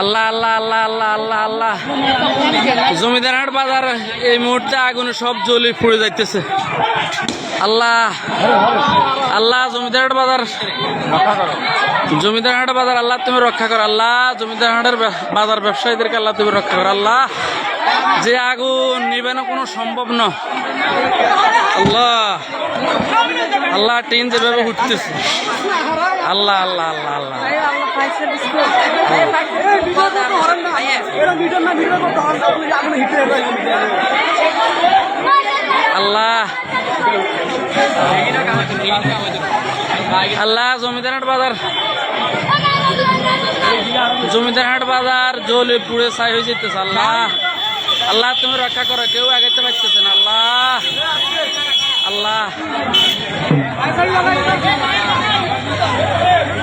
আল্লাহ আল্লাহ আল্লাহ আল্লাহ আল্লাহ আল্লাহ। জমিদার হাট বাজার, এই মুহূর্তে আগুনে সব জ্বলে পুড়ে যাইতেছে। আল্লাহ আল্লাহ, জমিদার হাট বাজার। জমিদার হাট বাজার, আল্লাহ তুমি রক্ষা করো। আল্লাহ, জমিদার হাটের বাজার ব্যবসায়ীদেরকে আল্লাহ তুমি রক্ষা করো। আল্লাহ, যে আগুন নিবেন কোনো সম্ভব না। আল্লাহ আল্লাহ টিন যেভাবে উঠতেছে। আল্লাহ আল্লাহ আল্লাহ আল্লাহ। আল্লাহ আল্লাহ জমিদার হাট বাজার জমিদার হাট বাজার। জলে পুড়ে ছাই হয়ে যেতেছে। আল্লাহ। আল্লাহ তুমি রক্ষা করো। কেউ আগাইতে পারতেছে না। আল্লাহ।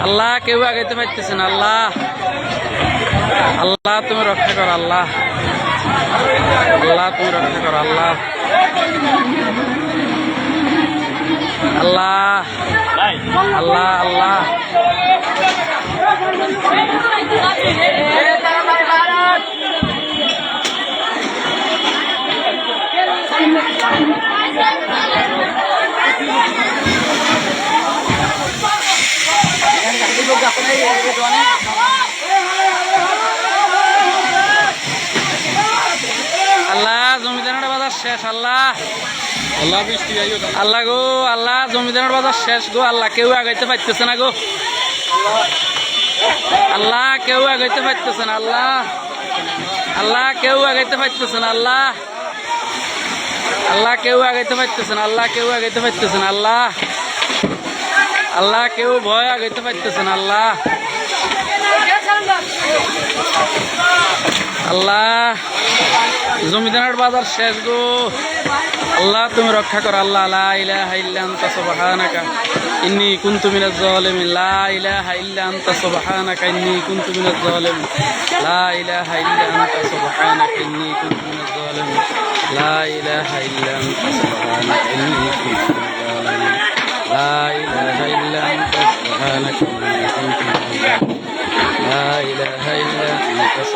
আল্লাহ, কেউ আগাইতে পারতেছে না, আল্লাহ। আল্লাহ, তুমি রক্ষা করো, আল্লাহ। আল্লাহ, তুমি রক্ষা করো, আল্লাহ। আল্লাহ। আল্লাহ আল্লাহ। আল্লাহ, জমিদারের বাজার শেষ, আল্লাহ। আল্লাহ গো, আল্লাহ, জমিদারের বাজার শেষ গো। আল্লাহ, কেউ আগাইতে পারতেছে না গো। আল্লাহ, কেউ আগাইতে পারতেছে না, আল্লাহ। আল্লাহ, কেউ আগাইতে পারতেছে না, আল্লাহ। আল্লাহ, কেউ আগাইতে পারতেছে না, আল্লাহ, কেউ আগাইতে পারতেছে না, আল্লাহ। আল্লাহ কেউ ভয় আগাইতে পারতেছে না, আল্লাহ। আল্লাহ জমিদার বাজার শেষ গো। আল্লাহ, তুমি রক্ষা করো। আল্লাহ, লা ইলাহা ইল্লা আনতা সুবহানাকা, ইন্নী কুনতু মিনাজ জালিমিন লা ইলাহা ইল্লা আনতা সুবহানাকা, ইন্নী কুনতু মিনাজ জালিমিন লা ইলাহা ইল্লা আনতা সুবহানাকা, ইন্নী কুনতু মিনাজ জালিমিন লা ইলাহা ইল্লা আনতা সুবহানাকা, ইন্নী কুনতু لا إله إلا أنت سبحانك إني كنت من لا إله إلا أنت